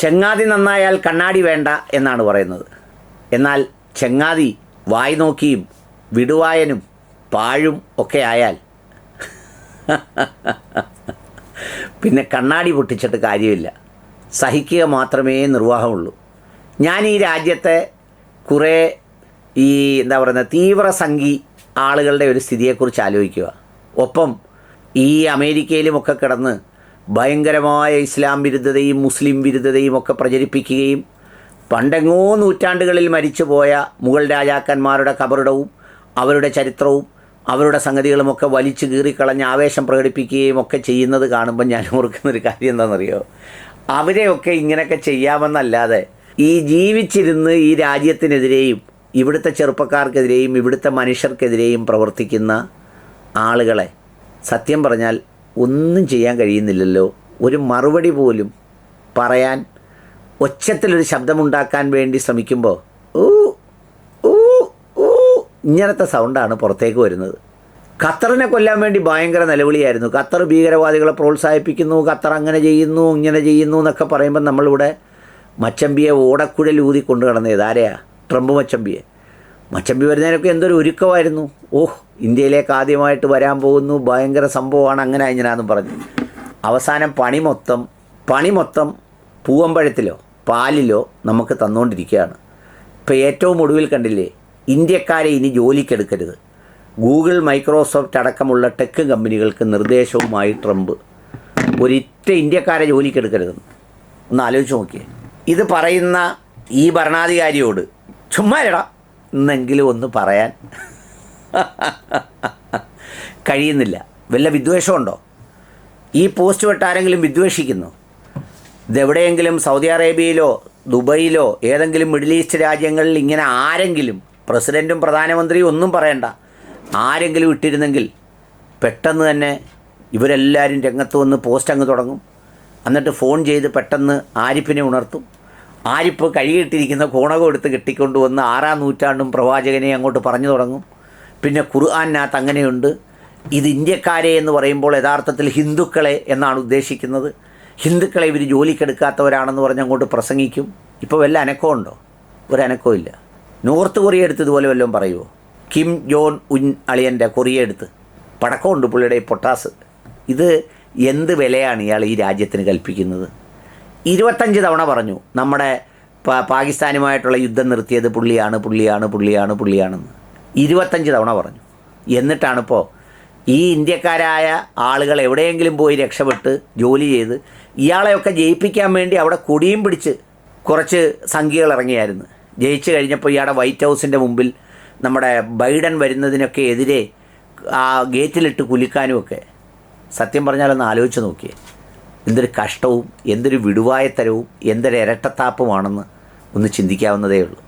ചെങ്ങാതി നന്നായാൽ കണ്ണാടി വേണ്ട എന്നാണ് പറയുന്നത്. എന്നാൽ ചെങ്ങാതി വായി നോക്കിയും വിടുവായനും പാഴും ഒക്കെ ആയാൽ പിന്നെ കണ്ണാടി പൊട്ടിച്ചിട്ട് കാര്യമില്ല. സഹിക്കുക മാത്രമേ നിർവാഹമുള്ളൂ. ഞാൻ ഈ രാജ്യത്തെ കുറേ ഈ എന്താ പറയുന്നത് തീവ്രസംഘി ആളുകളുടെ ഒരു സ്ഥിതിയെക്കുറിച്ച് ആലോചിക്കുക. ഒപ്പം ഈ അമേരിക്കയിലുമൊക്കെ കിടന്ന് ഭയങ്കരമായ ഇസ്ലാം വിരുദ്ധതയും മുസ്ലിം വിരുദ്ധതയും ഒക്കെ പ്രചരിപ്പിക്കുകയും പണ്ടെങ്ങോ നൂറ്റാണ്ടുകളിൽ മരിച്ചുപോയ മുഗൾ രാജാക്കന്മാരുടെ കബറിടവും അവരുടെ ചരിത്രവും അവരുടെ സംഗതികളുമൊക്കെ വലിച്ചു കീറിക്കളഞ്ഞ് ആവേശം പ്രകടിപ്പിക്കുകയും ഒക്കെ ചെയ്യുന്നത് കാണുമ്പോൾ ഞാൻ ഓർക്കുന്നൊരു കാര്യം എന്താണെന്നറിയോ? അവരെയൊക്കെ ഇങ്ങനെയൊക്കെ ചെയ്യാമെന്നല്ലാതെ ഈ ജീവിച്ചിരുന്ന് ഈ രാജ്യത്തിനെതിരെയും ഇവിടുത്തെ ചെറുപ്പക്കാർക്കെതിരെയും ഇവിടുത്തെ മനുഷ്യർക്കെതിരെയും പ്രവർത്തിക്കുന്ന ആളുകളെ സത്യം പറഞ്ഞാൽ ഒന്നും ചെയ്യാൻ കഴിയുന്നില്ലല്ലോ. ഒരു മറുപടി പോലും പറയാൻ ഒച്ചത്തിലൊരു ശബ്ദമുണ്ടാക്കാൻ വേണ്ടി ശ്രമിക്കുമ്പോൾ ഊ ഊ ഊ ഇങ്ങനത്തെ സൗണ്ടാണ് പുറത്തേക്ക് വരുന്നത്. ഖത്തറിനെ കൊല്ലാൻ വേണ്ടി ഭയങ്കര നിലവിളിയായിരുന്നു. ഖത്തർ ഭീകരവാദികളെ പ്രോത്സാഹിപ്പിക്കുന്നു ഖത്തർ അങ്ങനെ ചെയ്യുന്നു ഇങ്ങനെ ചെയ്യുന്നു എന്നൊക്കെ പറയുമ്പോൾ നമ്മളിവിടെ മച്ചമ്പിയെ ഓടക്കുഴൽ ഊതി കൊണ്ടു കിടന്നത് ആരെയാ? ട്രംപ് മച്ചമ്പിയെ. മച്ചമ്പി വരുന്നതിനൊക്കെ എന്തൊരു ഒരുക്കമായിരുന്നു. ഓഹ് ഇന്ത്യയിലേക്ക് ആദ്യമായിട്ട് വരാൻ പോകുന്നു. ഭയങ്കര സംഭവമാണ് അങ്ങനെ ഇങ്ങനെയാണെന്ന് പറഞ്ഞു. അവസാനം പണി മൊത്തം പണി മൊത്തം പൂവമ്പഴത്തിലോ പാലിലോ നമുക്ക് തന്നുകൊണ്ടിരിക്കുകയാണ് ഇപ്പോൾ ഏറ്റവും ഒടുവിൽ കണ്ടില്ലേ ഇന്ത്യക്കാരെ ഇനി ജോലിക്കെടുക്കരുത്. ഗൂഗിൾ മൈക്രോസോഫ്റ്റ് അടക്കമുള്ള ടെക് കമ്പനികൾക്ക് നിർദ്ദേശവുമായി ട്രംപ്. ഒരിറ്റ ഇന്ത്യക്കാരെ ജോലിക്കെടുക്കരുതെന്ന് ഒന്ന് ആലോചിച്ച് നോക്കിയേ. ഇത് പറയുന്ന ഈ ഭരണാധികാരിയോട് ചുമ്മാ ഇടാം എന്നെങ്കിലും ഒന്ന് പറയാൻ. കഴിയുന്നില്ല. വല്ല വിദ്വേഷമുണ്ടോ? ഈ പോസ്റ്റ് വിട്ട് ആരെങ്കിലും വിദ്വേഷിക്കുന്നു? ഇതെവിടെയെങ്കിലും സൗദി അറേബ്യയിലോ ദുബൈയിലോ ഏതെങ്കിലും മിഡിൽ ഈസ്റ്റ് രാജ്യങ്ങളിൽ ഇങ്ങനെ ആരെങ്കിലും പ്രസിഡന്റും പ്രധാനമന്ത്രിയും ഒന്നും പറയണ്ട ആരെങ്കിലും ഇട്ടിരുന്നെങ്കിൽ പെട്ടെന്ന് തന്നെ ഇവരെല്ലാവരും രംഗത്ത് വന്ന് പോസ്റ്റ് അങ്ങ് തുടങ്ങും. എന്നിട്ട് ഫോൺ ചെയ്ത് പെട്ടെന്ന് ആരിഫിനെ ഉണർത്തും. ആരിഫ് കഴുകിയിട്ടിരിക്കുന്ന കോണകം എടുത്ത് കെട്ടിക്കൊണ്ടുവന്ന് ആറാം നൂറ്റാണ്ടും പ്രവാചകനെ അങ്ങോട്ട് പറഞ്ഞു തുടങ്ങും. പിന്നെ ഖുർആാനകത്ത് അങ്ങനെയുണ്ട്. ഇത് ഇന്ത്യക്കാരെ എന്ന് പറയുമ്പോൾ യഥാർത്ഥത്തിൽ ഹിന്ദുക്കളെ എന്നാണ് ഉദ്ദേശിക്കുന്നത്. ഹിന്ദുക്കളെ ഇവർ ജോലിക്കെടുക്കാത്തവരാണെന്ന് പറഞ്ഞ് അങ്ങോട്ട് പ്രസംഗിക്കും. ഇപ്പോൾ വല്ല അനക്കമുണ്ടോ ഒരു അനക്കവും ഇല്ല. നോർത്ത് കൊറിയ എടുത്ത് ഇതുപോലെ വല്ലതും പറയുമോ കിം ജോൺ ഉൻ അളിയന്റെ കൊറിയ എടുത്ത്. പടക്കമുണ്ട് പുള്ളിയുടെ പൊട്ടാസ്. ഇത് എന്ത് വിലയാണ് ഇയാൾ ഈ രാജ്യത്തിന് കൽപ്പിക്കുന്നത്? ഇരുപത്തഞ്ച് തവണ പറഞ്ഞു നമ്മുടെ പാകിസ്ഥാനുമായിട്ടുള്ള യുദ്ധം നിർത്തിയത് പുള്ളിയാണ് പുള്ളിയാണ് പുള്ളിയാണ് പുള്ളിയാണെന്ന്. ഇരുപത്തഞ്ച് തവണ പറഞ്ഞു. എന്നിട്ടാണിപ്പോൾ ഈ ഇന്ത്യക്കാരായ ആളുകൾ എവിടെയെങ്കിലും പോയി രക്ഷപ്പെട്ട് ജോലി ചെയ്ത് ഇയാളെയൊക്കെ ജയിപ്പിക്കാൻ വേണ്ടി അവിടെ കൊടിയും പിടിച്ച് കുറച്ച് സംഖ്യകൾ ഇറങ്ങിയായിരുന്നു. ജയിച്ചു കഴിഞ്ഞപ്പോൾ ഇയാളുടെ വൈറ്റ് ഹൗസിന്റെ മുമ്പിൽ നമ്മുടെ ബൈഡൻ വരുന്നതിനൊക്കെ എതിരെ ആ ഗേറ്റിലിട്ട് കുലിക്കാനുമൊക്കെ. സത്യം പറഞ്ഞാലൊന്ന് ആലോചിച്ച് നോക്കിയേ. എന്തൊരു കഷ്ടവും എന്തൊരു വിടുവായത്തരവും എന്തൊരു ഇരട്ടത്താപ്പുമാണെന്ന് ഒന്ന് ചിന്തിക്കാവുന്നതേ ഉള്ളൂ.